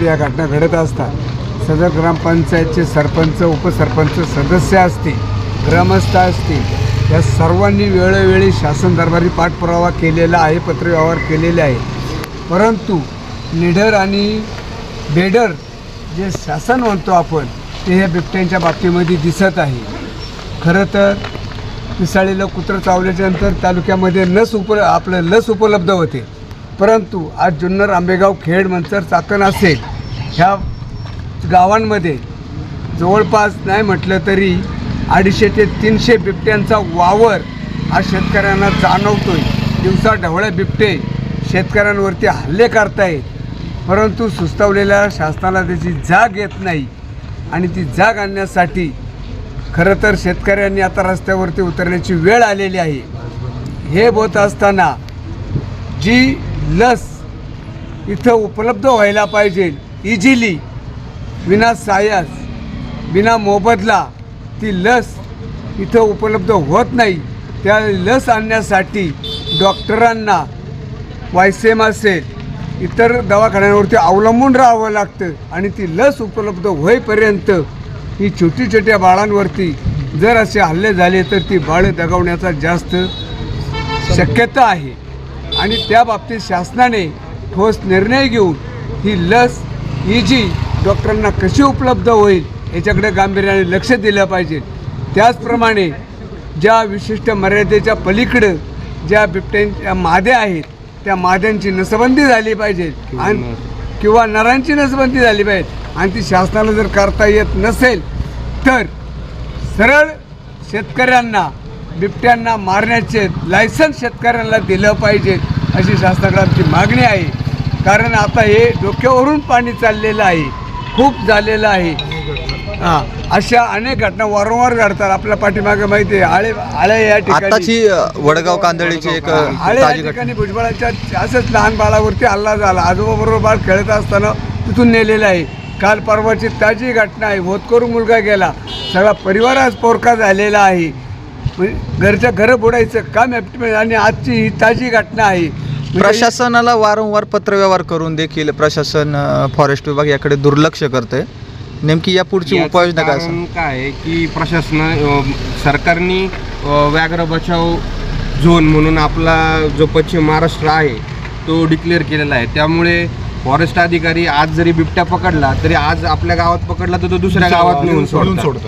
गावामध्ये या घटना घडत असतात सदर ग्रामपंचायतचे सरपंच उपसरपंच सदस्य असतील ग्रामस्थ असतील या सर्वांनी वेळोवेळी शासन दरबारी पाठपुरावा केलेला आहे पत्रव्यवहार केलेले आहे. परंतु निडर आणि बेडर जे शासन म्हणतो आपण ते ह्या बिबट्यांच्या बाबतीमध्ये दिसत आहे. खरं तर पिसाळीला कुत्रं चावल्याच्या नंतर तालुक्यामध्ये लस उप आपलं लस उपलब्ध होते. परंतु आज जुन्नर आंबेगाव खेड मंचर चाकण असेल ह्या गावांमध्ये जवळपास नाही म्हटलं तरी अडीचशे ते तीनशे बिबट्यांचा वावर हा शेतकऱ्यांना जाणवतोय. दिवसा ढवळ्या बिबटे शेतकऱ्यांवरती हल्ले करतायत. परंतु सुस्तावलेल्या शासनाला त्याची जाग येत नाही आणि ती जाग आणण्यासाठी खरं तर शेतकऱ्यांनी आता रस्त्यावरती उतरण्याची वेळ आलेली आहे. हे होत असताना जी लस इथं उपलब्ध व्हायला पाहिजे इझिली विना सायास विना मोबदला ती लस इथं उपलब्ध होत नाही. त्या लस आणण्यासाठी डॉक्टरांना वायसेम असेल इतर दवाखान्यांवरती अवलंबून राहावं लागतं आणि ती लस उपलब्ध होईपर्यंत ही छोटी छोट्या बाळांवरती जर असे हल्ले झाले तर ती बाळं दगावण्याचा जास्त शक्यता आहे. आणि त्या बाबतीत शासनाने ठोस निर्णय घेऊन ही लस ही जी डॉक्टरांना कशी उपलब्ध होईल याच्याकडे गांभीर्याने लक्ष दिलं पाहिजे. त्याचप्रमाणे ज्या विशिष्ट मर्यादेच्या पलीकडं ज्या बिबट्यांच्या माद्या आहेत त्या माद्यांची नसबंदी झाली पाहिजे आणि किंवा नरांची नसबंदी झाली पाहिजे. आणि ती शासनाला जर करता येत नसेल तर सरळ शेतकऱ्यांना बिबट्यांना मारण्याचे लायसन्स शेतकऱ्यांना दिलं पाहिजे. अशी शासनाकडे आमची मागणी आहे. कारण आता हे डोक्यावरून पाणी चाललेलं आहे. खूप झालेलं आहे. हां अशा अनेक घटना वारंवार घडतात. आपल्या पाठीमागे माहिती आहे आळे आळे या ठिकाणी आताची अ, वडगाव कांदळीची एक अ, आळे या ताजी घटना. ठिकाणी भुजबळाच्या असंच लहान बाळावरती हल्ला झाला. आजोबाबरोबर बाळ खेळत असताना तिथून नेलेलं आहे. काल परवाची ताजी घटना आहे. होतकरू मुलगा गेला. सगळा परिवार आज पोरका झालेला आहे. म्हणजे घरच्या घरं बुडायचं काम. आणि आजची ही ताजी घटना आहे. म्हणजे प्रशासनाला वारंवार पत्रव्यवहार करून देखील प्रशासन अ, फॉरेस्ट विभाग याकडे दुर्लक्ष करते नेमकी या पुढची याचं उपाययोजना काय कारण असेल? काय आहे की प्रशासन अ, सरकारने अ, व्याघ्र बचाव झोन म्हणून आपला जो पश्चिम महाराष्ट्र आहे तो डिक्लेअर केलेला आहे. त्यामुळे फॉरेस्ट अधिकारी आज जरी बिबट्या पकडला तरी आज आपल्या गावात पकडला तर तो दुसऱ्या गावात नेऊन सोडतात.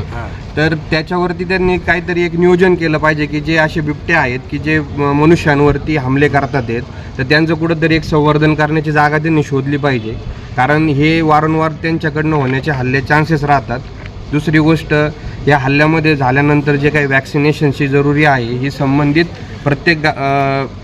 तर त्याच्यावरती त्यांनी काहीतरी एक नियोजन केलं पाहिजे की जे असे बिबटे आहेत की जे मनुष्यांवरती हमले करतात आहेत तर त्यांचं कुठंतरी एक संवर्धन करण्याची जागा त्यांनी शोधली पाहिजे. कारण हे वारंवार त्यांच्याकडनं होण्याचे हल्ले चान्सेस राहतात. दुसरी गोष्ट या हल्ल्यामध्ये झाल्यानंतर जे काही वॅक्सिनेशनची जरुरी आहे ही संबंधित प्रत्येक पी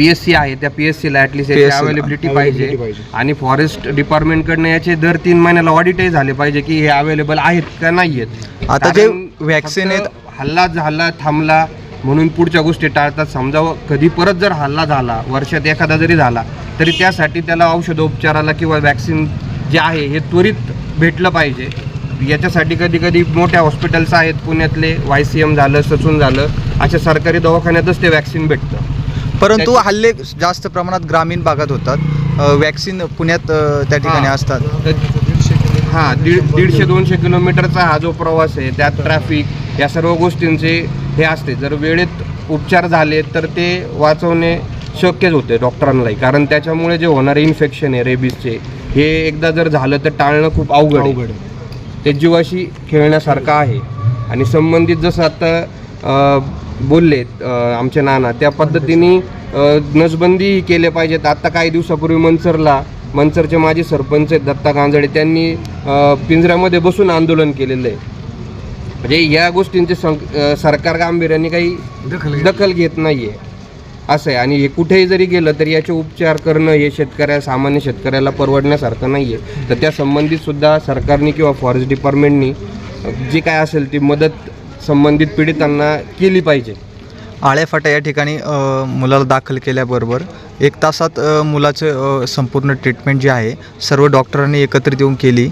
एस सी आहे त्या पी एस सीला ॲटलिस्ट याची PSC ला. अवेलेबिलिटी पाहिजे. आणि फॉरेस्ट डिपार्टमेंटकडनं याचे दर तीन महिन्याला ऑडिटही झाले पाहिजे की हे अवेलेबल आहेत का नाही आहेत. आता जे कारण vaccine फक्त आहेत- हल्ला झाला थांबला म्हणून पुढच्या गोष्टी टाळतात. समजा कधी परत जर हल्ला झाला वर्षात एखादा जरी झाला तरी त्यासाठी त्याला औषधोपचाराला किंवा वॅक्सिन जे आहे हे त्वरित भेटलं पाहिजे. याच्यासाठी कधी कधी मोठ्या हॉस्पिटल्स आहेत पुण्यातले वाय सी एम झालं ससून झालं अशा सरकारी दवाखान्यातच ते वॅक्सिन भेटतं. परंतु हल्ले जास्त प्रमाणात ग्रामीण भागात होतात. वॅक्सिन पुण्यात त्या ठिकाणी. असतात. हां दीड दीडशे दोनशे किलोमीटरचा हा जो प्रवास आहे त्यात ट्रॅफिक या सर्व गोष्टींचे हे असते. जर वेळेत उपचार झाले तर ते वाचवणे शक्यच होते डॉक्टरांनाही. कारण त्याच्यामुळे जे होणारे इन्फेक्शन आहे रेबीजचे हे एकदा जर झालं तर टाळणं खूप अवघड आहे. ते जीवाशी खेळण्यासारखं आहे. आणि संबंधित जसं आता बोलले अ, आमचे नाना. त्या पद्धतीने नसबंदी केले पाहिजेत. आत्ता काही दिवसापूर्वी मनसरला मनसरचे माजी सरपंच आहेत दत्ता कांजळे त्यांनी पिंजऱ्यामध्ये बसून आंदोलन केलेलं आहे. म्हणजे या गोष्टींचे सरकार गांभीर्याने काही दखल घेत दखल घेत नाही आहे असं आहे. आणि हे कुठेही जरी गेलं तरी याचे उपचार करणं हे शेतकऱ्या सामान्य शेतकऱ्याला परवडण्यासारखं नाही आहे तर त्या संबंधित सुद्धा सरकारने किंवा फॉरेस्ट डिपार्टमेंटनी जी काय असेल ती मदत संबंधित पीडितांना केली पाहिजे. आळेफाटा या ठिकाणी मुलाला दाखल केल्याबरोबर एक तासात मुलाचं संपूर्ण ट्रीटमेंट जी आहे सर्व डॉक्टरांनी एकत्रित येऊन केली.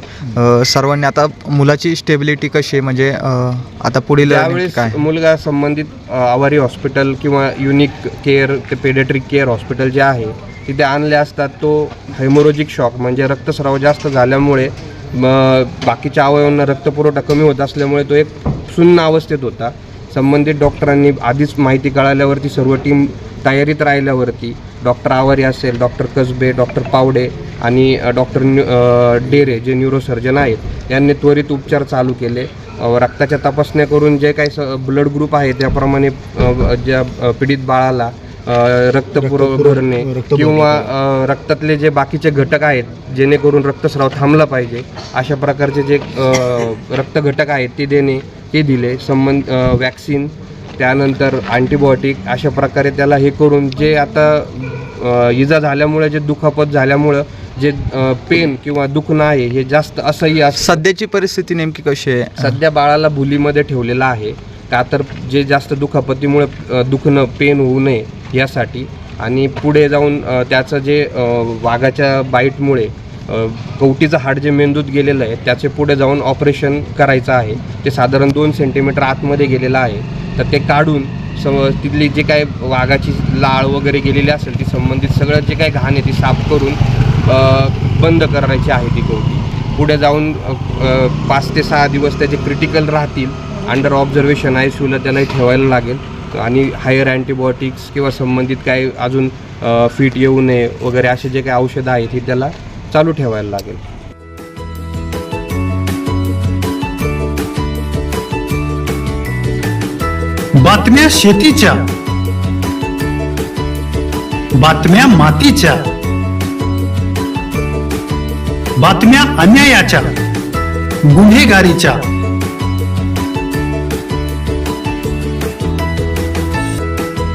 सर्वांनी आता मुलाची स्टेबिलिटी कशी आहे? म्हणजे आता पुढील काय मुलगा संबंधित आवारी हॉस्पिटल किंवा युनिक केअर ते पेडेट्रिक केअर हॉस्पिटल जे आहे तिथे आणले असतात. तो हेमोरोजिक शॉक म्हणजे रक्तस्राव जास्त झाल्यामुळे बाकीच्या अवयवांना रक्तपुरवठा कमी होत असल्यामुळे तो एक सुन्न अवस्थेत होता. संबंधित डॉक्टरांनी आधीच माहिती कळाल्यावरती सर्व टीम तयारीत राहिल्यावरती डॉक्टर आवारी असेल डॉक्टर कसबे डॉक्टर पावडे आणि डॉक्टर न्यू डेरे जे न्यूरोसर्जन आहेत यांनी त्वरित उपचार चालू केले. रक्ताच्या तपासण्या करून जे काही स ब्लड ग्रुप आहे त्याप्रमाणे ज्या पीडित बाळाला रक्त भरणे किंवा रक्तातले जे बाकीचे घटक आहेत जेणेकरून रक्तस्राव थांबला पाहिजे अशा प्रकारचे जे रक्त घटक आहेत ते देणे ते दिले संबंध वॅक्सिन त्यानंतर अँटीबायोटिक अशा प्रकारे त्याला हे करून जे आता इजा झाल्यामुळे जे दुखापत झाल्यामुळं जे पेन किंवा दुखणं आहे हे जास्त असतं सध्याची परिस्थिती नेमकी कशी आहे? सध्या बाळाला भुलीमध्ये ठेवलेला आहे. का तर जे जास्त दुखापतीमुळे दुखणं पेन होऊ नये यासाठी. आणि पुढे जाऊन त्याचं जे वाघाच्या बाईटमुळे कवटीचं हाड जे मेंदूत गेलेलं आहे त्याचे पुढे जाऊन ऑपरेशन करायचं आहे. ते साधारण दोन सेंटीमीटर आतमध्ये गेलेलं आहे. तर ते काढून सम तिथली जे काय वाघाची लाळ वगैरे गेलेली असेल ती संबंधित सगळं जे काय घाण आहे ती साफ करून बंद करायची आहे ती कवटी पुढे जाऊन पाच ते सहा दिवस त्याचे क्रिटिकल राहतील. अंडर ऑब्झर्वेशन आय सीयूला त्याला ठेवायला लागेल. आणि हायर अँटीबायोटिक्स किंवा संबंधित काय अजून फिट येऊ नये वगैरे असे जे काही औषधं आहेत ही त्याला चालू ठेवायला लागेल. बातम्या शेतीच्या. बातम्या मातीच्या. बातम्या अन्यायाच्या. गुन्हेगारीच्या.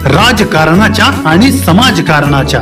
राजकारणाच्या आणि समाजकारणाच्या.